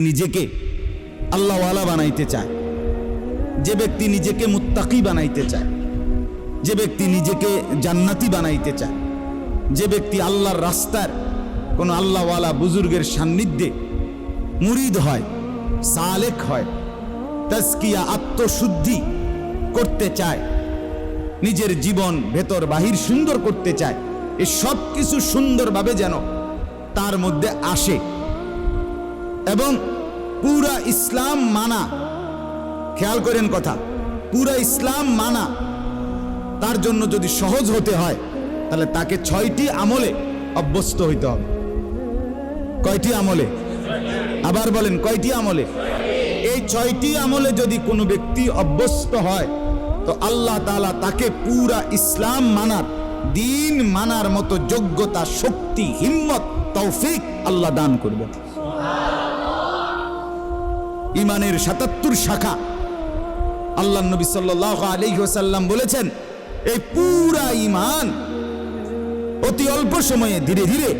নিজেকে আল্লাহওয়ালা বানাইতে চায়। যে ব্যক্তি নিজেকে মুত্তাকি বানাইতে চায়। যে ব্যক্তি নিজেকে জান্নাতি বানাইতে চায়। যে ব্যক্তি আল্লাহর রাস্তার কোনো আল্লাহওয়ালা বুজুর্গের সান্নিধ্যে মুরিদ হয়, সালেক হয় তাস্কিয়া আত্মশুদ্ধি করতে চায়, নিজের জীবন ভেতর বাহির সুন্দর করতে চায়, এ সব কিছু সুন্দরভাবে যেন তার মধ্যে আসে। এবং পুরা ইসলাম মানা। খেয়াল করেন কথা। পুরা ইসলাম মানা। তার জন্য যদি সহজ হতে হয়, তাহলে তাকে ছয়টি আমলে অভ্যস্ত হইতে হবে। কয়টি আমলে? আবার বলেন, কয়টি আমলে? এই ছয়টি আমলে যদি কোনো ব্যক্তি অভ্যস্ত হয়, তো আল্লাহ তাআলা তাকে পুরা ইসলাম মানার, দিন মানার মতো যোগ্যতা, শক্তি, হিম্মত, তৌফিক আল্লাহ দান করবেন। ইমানের সাতাত্তর শাখা। আল্লাহ নবী সাল্লাহ আলহিহাসাল্লাম বলেছেন, এই পুরা ইমান অতি অল্প সময়ে ধীরে ধীরে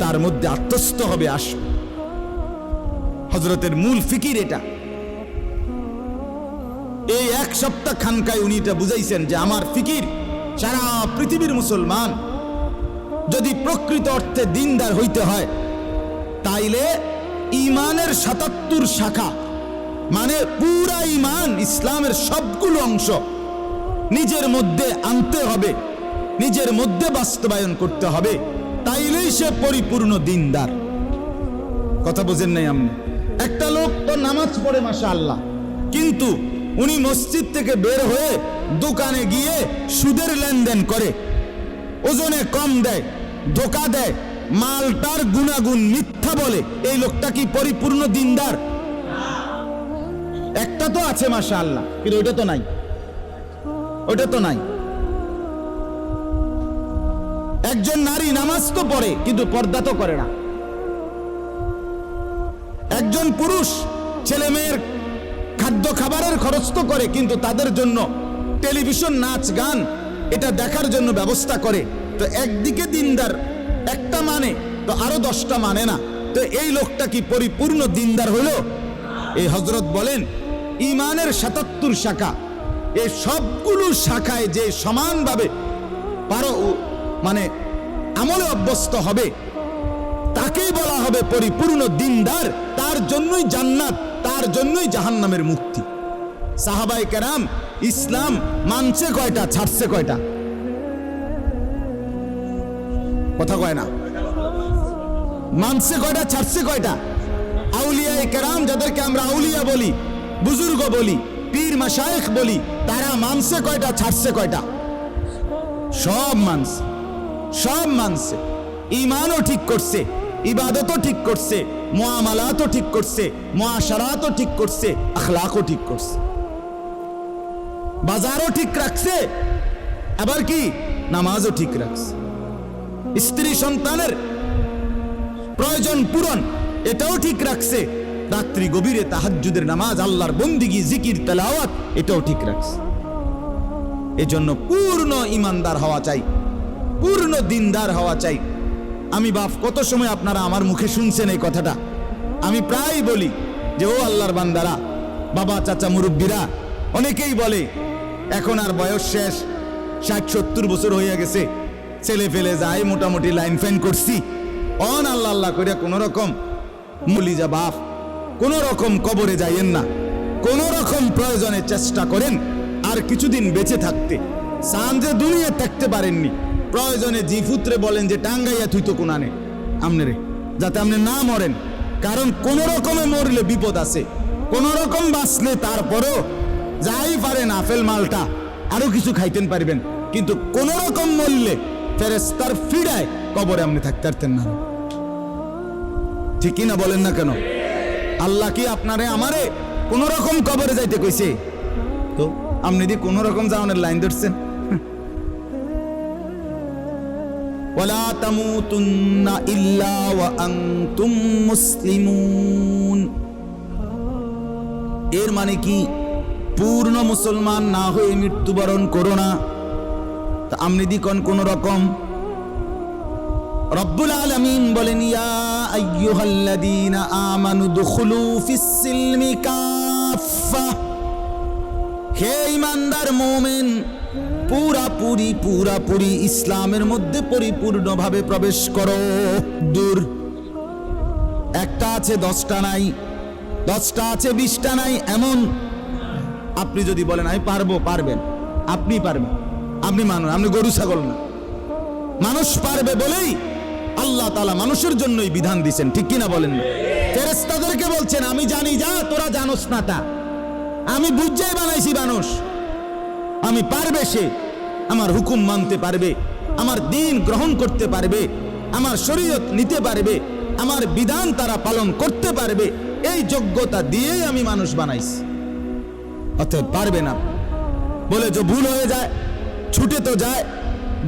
তার মধ্যে আত্মস্থ হবে আস হজরতের মূল ফিকির এটা। এই এক সপ্তাহ খানকায় উনি এটা বুঝাইছেন যে, আমার ফিকির সারা পৃথিবীর মুসলমান যদি প্রকৃত অর্থে দিনদার হইতে হয়, তাইলে ইমানের সাতাত্তর শাখা মানে পুরা ইমান ইসলামের সবগুলো অংশ নিজের মধ্যে আনতে হবে, নিজের মধ্যে বাস্তবায়ন করতে হবে, তাইলেই সে পরিপূর্ণ দিনদার। কথা বোঝেন নাই আপনি? একটা লোক তো নামাজ পড়ে মাসা আল্লাহ কিন্তু উনি মসজিদ থেকে বের হয়ে দোকানে গিয়ে সুদের লেনদেন করে, ওজনে কম দেয়, ধোকা দেয়, মালটার গুণাগুণ মিথ্যা বলে, এই লোকটা কি পরিপূর্ণ দিনদার? একটা তো আছে মাসা আল্লাহ কিন্তু ওইটা তো নাই। ওইটা তো নাই। একজন নারী নামাজ তো পড়ে, কিন্তু পর্দা তো করে না। একজন পুরুষ ছেলে মেয়ের খাদ্য খাবারের খরচ তো করে, কিন্তু তাদের জন্য টেলিভিশন, নাচ, গান, এটা দেখার জন্য ব্যবস্থা করে। তো একদিকে দিনদার, একটা মানে তো আরও দশটা মানে না। তো এই লোকটা কি পরিপূর্ণ দিনদার হলো? এই হজরত বলেন ইমানের সাতাত্তর শাখা। এই সবগুলো শাখায় যে সমানভাবে পারো মানে আমলে অভ্যস্ত হবে, তাকেই বলা হবে পরিপূর্ণ দিনদার, তার জন্যই জান্নাত, তার জন্যই জাহান্নামের মুক্তি। সাহাবাই কেরাম ইসলাম মানছে কয়টা, ছাড়ছে কয়টা? কথা কয় না। মানছে কয়টা, ছাড়ছে কয়টা? আউলিয়া কেরাম, যাদেরকে আমরা আউলিয়া বলি বুজুর্গ বলি, পীর মাসায়েখ বলি, তারা মানছে কয়টা, ছাড়ছে কয়টা? সব মানছে সব মানছে। ইমানও ঠিক করছে, ইবাদতও ঠিক করছে মোয়ামালাতও ঠিক করছে মোয়াশারাতও ঠিক করছে, আখলাকও ঠিক করছে। বাজারও ঠিক রাখছে, আবার কি? নামাজও ঠিক রাখছে। স্ত্রী সন্তানের প্রয়োজন পূরণ, এটাও ঠিক রাখছে রাত্রি গভীরে তাহাজ্জুদের নামাজ, আল্লাহর বন্দিগি, জিকির, তেলাওয়াত, এটাও ঠিক রাখছে। এজন্য পূর্ণ ইমানদার হওয়া চাই, পূর্ণ দিনদার হওয়া চাই। আমি বাপ, কত সময় আপনারা আমার মুখে শুনছেন এই কথাটা? আমি প্রায় বলি যে, ও আল্লাহর বান্দারা, বাবা, চাচা, মুরব্বীরা, অনেকেই বলে, এখন আর বয়স শেষ, ষাট, সত্তর বছর হয়ে গেছে, ছেলে ফেলে যায় মোটামুটি লাইন ফাইন করছি। অন আল্লাহ আল্লাহ করিয়া কোনো রকম, মুলি যা বাপ কোনো রকম কবরে যাইয়েন না। কোনো রকম প্রয়োজনে চেষ্টা করেন আর কিছুদিন বেঁচে থাকতে। সান্তে দুনিয়া থাকতে পারেননি। প্রয়োজনে জিফুত্রে বলেন যে, টাঙ্গাইয়া তুই তো কোনানে। আমনে রে, যাতে আপনি না মরেন। কারণ কোন রকমে মরলে বিপদ আছে। কোন রকম বাঁচলে তারপরও যাই পারেন আপেল মালটা আরও কিছু খাইতেন পারবেন। কিন্তু কোন রকম মরলে ফেরেস্তার ফিরায় কবরে আপনি থাকতে পারতেন না। ঠিকই না বলেন না কেন? আল্লাহ কি আপনারে আমারে কোন রকম কবরে যাইতে কইছে? তো, আপনি দি কোন রকম যাওয়ানের লাইন ধরছেন। তামুতুন্না ইল্লা ওয়া আনতুম মুসলিমুন। এর মানে কি? পূর্ণ মুসলমান না হয়ে মৃত্যুবরণ করো না। তা আমনি দি কোন কোন রকম রব্বুল আলামিন বলেন, ইয়া আইয়ুহাল্লাযীনা আমানু দুখুলু ফিস সিলমি কাফা হে ইমানদার মোমেন, পুরাপুরি পুরাপুরি ইসলামের মধ্যে পরিপূর্ণভাবে প্রবেশ করো। দূর। একটা আছে, দশটা নাই। দশটা আছে, বিশটা নাই, এমন। আপনি যদি বলেন, আমি পারব, পারবেন। আপনি পারবেন। আপনি মানুষ, আপনি গরু, ছাগল না। মানুষ পারবে বলেই আল্লাহ তালা মানুষের জন্যই বিধান দিছেন, ঠিক কিনা বলেন? ফেরেস্তাদেরকে বলছেন, আমি জানি, যা, তোরা জানোস না তা। আমি বুঝাই বানাইছি মানুষ। আমি পারবে সে। আমার হুকুম মানতে পারবে। আমার দিন গ্রহণ করতে পারবে। আমার শরীয়ত নিতে পারবে। আমার বিধান তারা পালন করতে পারবে। এই যোগ্যতা দিয়েই আমি মানুষ বানাইছি। অতএব পারবে না। বলে যে ভুল হয়ে যায়, ছুটে তো যায়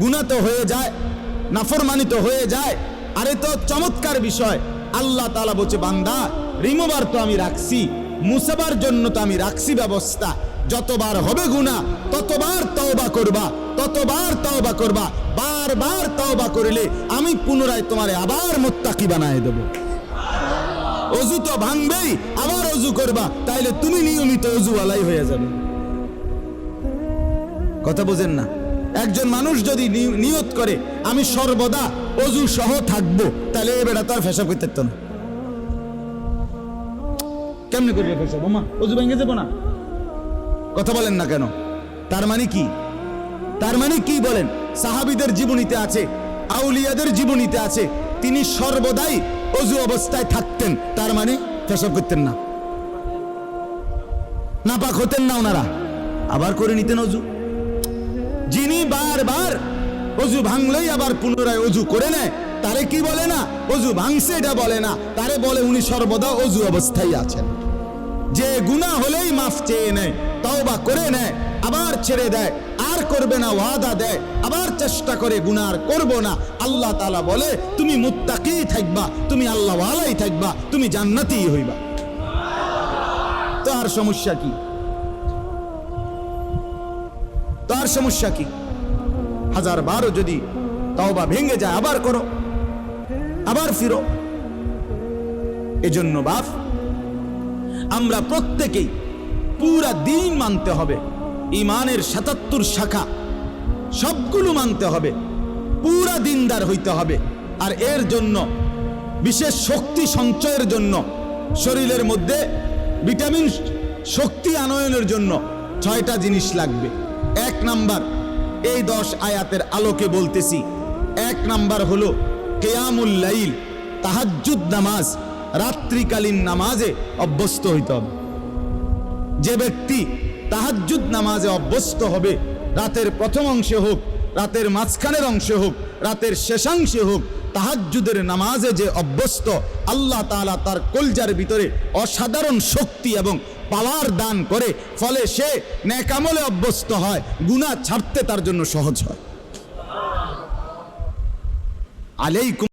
গুণা তো হয়ে যায় নাফরমানি তো হয়ে যায়। আরে তো চমৎকার বিষয়। আল্লাহ তালা বলছে, বান্দা রিমোবার তো আমি রাখছি মুসাবার জন্য তো আমি রাখছি ব্যবস্থা। যতবার হবে গুণা ততবার তওবা করবা, ততবার তওবা করবা। বারবার তওবা করলে আমি পুনরায় তোমারে আবার মোত্তাকি বানায় দেবো। অজু তো ভাঙবেই, আবার অজু করবা, তাইলে তুমি নিয়মিত অজুওয়ালাই হয়ে যাবে। কথা বোঝেন না? একজন মানুষ যদি নিয়ত করে, আমি সর্বদা অজু সহ থাকব, তাহলে এ বেটা তো আর ফেসব করতে পারতো না। কেমনে করবে ফেসব? ওমা, অজু ভেঙে যাব না। কথা বলেন না কেন? তার মানে কি? তার মানে কি বলেন? সাহাবিদের জীবনীতে আছে, আউলিয়াদের জীবনীতে আছে, তিনি সর্বদাই অজু অবস্থায় থাকতেন, তার মানে ফেসব করতেন না। নাপাক হতেন না ওনারা। আবার করে নিতেন অজু। অজু ভাঙলেই আবার পুনরায় অজু করে নেয়। তারে কি বলে না? অজু ভাঙছে এটা বলে না। তারে বলে উনি সর্বদা অজু অবস্থায় আছেন। যে গুণা হলেই মাফ চেয়ে নেয়, তওবা করে নেয়, আবার ছেড়ে দেয়, আর করবে না, ওয়াদা দেয়, আবার চেষ্টা করে গুনাহ আর করব না। আল্লাহ তাআলা বলে, তুমি মুত্তাকি থাকবা, তুমি আল্লাহ ওয়ালাই থাকবা, তুমি জান্নাতি হইবা। তার সমস্যা কি? তার সমস্যা কি? হাজার বারও যদি তওবা ভেঙে যায়, আবার করো, আবার ফিরো। এজন্য বাপ, আমরা প্রত্যেকেই পুরা দিন মানতে হবে। ইমানের সাতাত্তর শাখা, সবগুলো মানতে হবে। পুরা দিনদার হইতে হবে। আর এর জন্য, বিশেষ শক্তি সঞ্চয়ের জন্য, শরীরের মধ্যে ভিটামিন শক্তি আনয়নের জন্য ছয়টা জিনিস লাগবে। এক নাম্বার এই দশ আয়াতের আলোকে বলতেছি। এক নাম্বার হলো কেয়ামুল লাইল, তাহাজ্জুদ নামাজ, রাত্রিকালীন নামাজে অভ্যস্ত হইতে হবে। যে ব্যক্তি তাহাজ্জুদ নামাজে অভ্যস্ত হবে, রাতের প্রথম অংশে হোক, রাতের মাঝখানের অংশে হোক, রাতের শেষাংশে হোক, তাহাজ্জুদের নামাজে যে অভ্যস্ত, আল্লাহ তাআলা তার কলজার ভিতরে অসাধারণ শক্তি এবং পাওয়ার দান করে, ফলে সে ন্যাকামলে অভ্যস্ত হয় গুণা ছাড়তে তার জন্য সহজ হয়। আলাইকুম